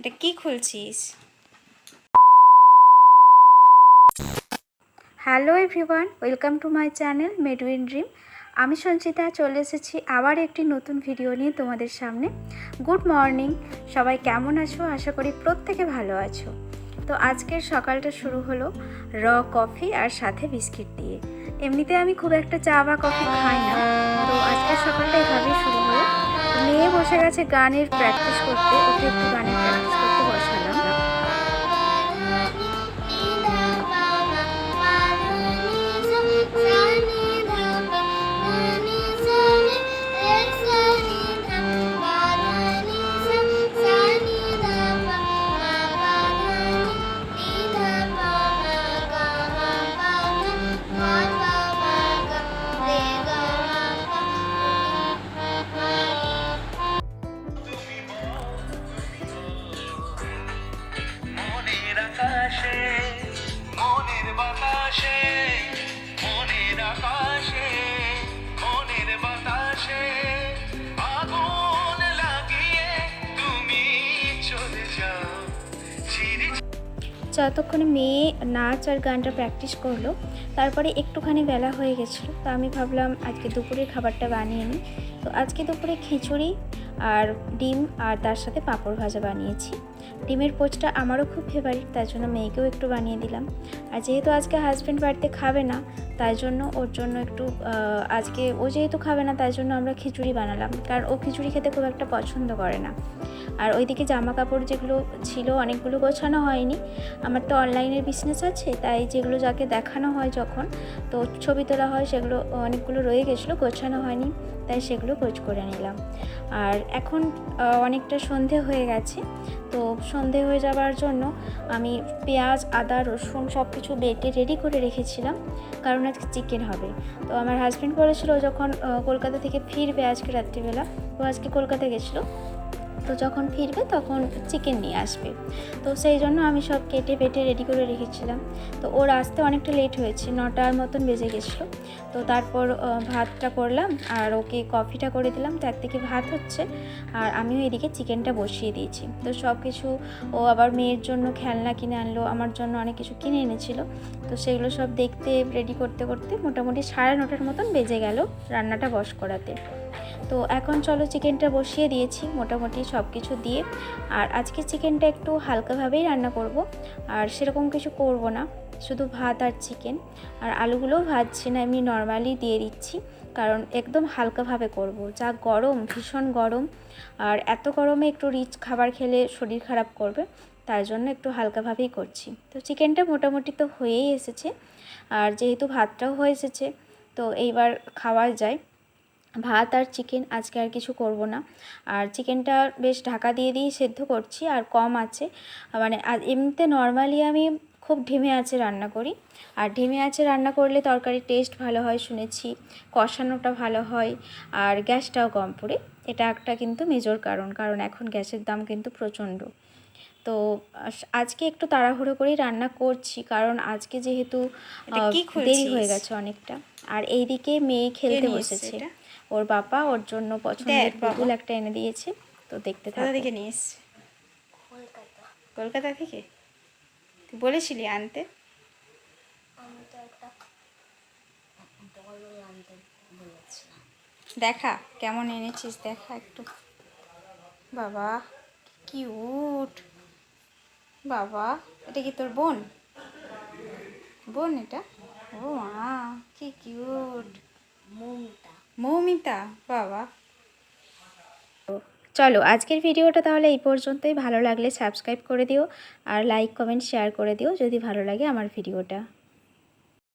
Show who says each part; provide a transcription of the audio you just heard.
Speaker 1: এটা কি খুলছিস? Hello everyone welcome to my channel made win dream আমি সঞ্চিতা, চলে এসেছি আবার একটি নতুন ভিডিও নিয়ে তোমাদের সামনে। গুড মর্নিং সবাই কেমন আছো? আশা করি প্রত্যেকে ভালো আছো। তো আজকের সকালটা শুরু হলো র কফি আর সাথে বিস্কিট দিয়ে। এমনিতে আমি খুব একটা চা বা কফি খাই না। তো আজকের সকালটা এভাবেই শুরু হলো। মেয়ে বসে গেছে গানের প্র্যাকটিস করতে ওকে একটু গানের প্র্যাকটিস করতে। যতক্ষণে মেয়ে নাচ আর গানটা প্র্যাকটিস করল, তারপরে একটুখানি বেলা হয়ে গেছিল, তো আমি ভাবলাম আজকে দুপুরের খাবারটা বানিয়ে নিই। তো আজকে দুপুরে খিচুড়ি আর ডিম আর তার সাথে পাঁপড় ভাজা বানিয়েছি। ডিমের পোচটা আমারও খুব ফেভারিট তার জন্য মেয়েকেও একটু বানিয়ে দিলাম। আর যেহেতু আজকে হাজব্যান্ড বাড়িতে খাবে না, তাই জন্য ওর জন্য একটু আজকে ও যেহেতু খাবে না, তাই জন্য আমরা খিচুড়ি বানালাম। কারণ ও খিচুড়ি খেতে খুব একটা পছন্দ করে না। আর ওইদিকে জামা কাপড় যেগুলো ছিল, অনেকগুলো গোছানো হয়নি। আমার তো অনলাইনের বিজনেস আছে, তাই যেগুলো যাকে দেখানো হয় যখন, তো ছবি তোলা হয় সেগুলো, অনেকগুলো রয়ে গেছিল, গোছানো হয়নি, তাই সেগুলো গোছ করে নিলাম। আর এখন অনেকটা সন্ধে হয়ে গেছে। তো সন্ধে হয়ে যাওয়ার জন্য আমি পেঁয়াজ, আদা, রসুন সব কিছু বেটে রেডি করে রেখেছিলাম। কারণ আজকে চিকেন হবে। তো আমার হাজব্যান্ড বলেছিল যখন কলকাতা থেকে ফিরবে আজকে রাত্রিবেলা, তো আজকে কলকাতা গেছিল। তো যখন ফিরবে তখন চিকেন নিয়ে আসবে। তো সেই জন্য আমি সব কেটে বেটে রেডি করে রেখেছিলাম। তো ওর আসতে অনেকটা লেট হয়েছে, নটার মতন বেজে গেছিল। তো তারপর ভাতটা করলাম আর ওকে কফিটা করে দিলাম। তো একদিকে ভাত হচ্ছে আর আমিও এদিকে চিকেনটা বসিয়ে দিয়েছি। তো সব কিছু ও আবার মেয়ের জন্য খেলনা কিনে আনলো, আমার জন্য অনেক কিছু কিনে এনেছিল। তো সেগুলো সব দেখতে রেডি করতে করতে মোটামুটি সাড়ে নটার মতন বেজে গেল রান্নাটা বস করাতে। তো এখন চলো চিকেনটা বসিয়ে দিয়েছি মোটামুটি সব কিছু দিয়ে। আর আজকে চিকেনটা একটু হালকাভাবেই রান্না করব। আর সেরকম কিছু করব না, শুধু ভাত আর চিকেন। আর আলুগুলোও ভাজছি না, এমনি নর্মালি দিয়ে দিচ্ছি। কারণ একদম হালকাভাবে করব। যা গরম, ভীষণ গরম। আর এত গরমে একটু রিচ খাবার খেলে শরীর খারাপ করবে তাই জন্য একটু হালকাভাবেই করছি। তো চিকেনটা মোটামুটি তো হয়েই এসেছে। আর যেহেতু ভাতটাও হয়ে এসেছে, তো এইবার খাওয়া যায়। ভাত আর চিকেন আজকে আর কিছু করব না। আর চিকেনটা বেশ ঢাকা দিয়ে দিয়ে সেদ্ধ করছি আর কম আছে। মানে এমনিতে নর্মালি আমি খুব ঢিমে আছে রান্না করি। আর ঢিমে আছে রান্না করলে তরকারির টেস্ট ভালো হয় শুনেছি কষানোটা ভালো হয় আর গ্যাসটাও কম পড়ে। এটা একটা কিন্তু মেজর কারণ কারণ এখন গ্যাসের দাম কিন্তু প্রচণ্ড। তো আজকে একটু তাড়াহুড়ো করেই রান্না করছি কারণ আজকে যেহেতু দেরি হয়ে গেছে অনেকটা। আর এইদিকে মেয়ে খেলতে বসেছে।
Speaker 2: এটা?
Speaker 1: ওর বাবা ওর জন্য পছন্দের পুতুল একটা এনে দিয়েছে তো দেখতে
Speaker 2: কোথা
Speaker 1: থাকো।
Speaker 2: থেকে নিয়ে এসছে? কলকাতা থেকে? তুই বলেছিলি আনতে। দেখা কেমন এনেছিস দেখা একটু। বাবা কি কিউট। বাবা এটা কি তোর বোন? বোন এটা? ও মা কি কিউট। মৌমিতা, বাবা।
Speaker 1: চলো, আজকের ভিডিওটা তাহলে এই পর্যন্তই। ভালো লাগলে সাবস্ক্রাইব করে দিও আর লাইক, কমেন্ট, শেয়ার করে দিও যদি ভালো লাগে আমার ভিডিওটা।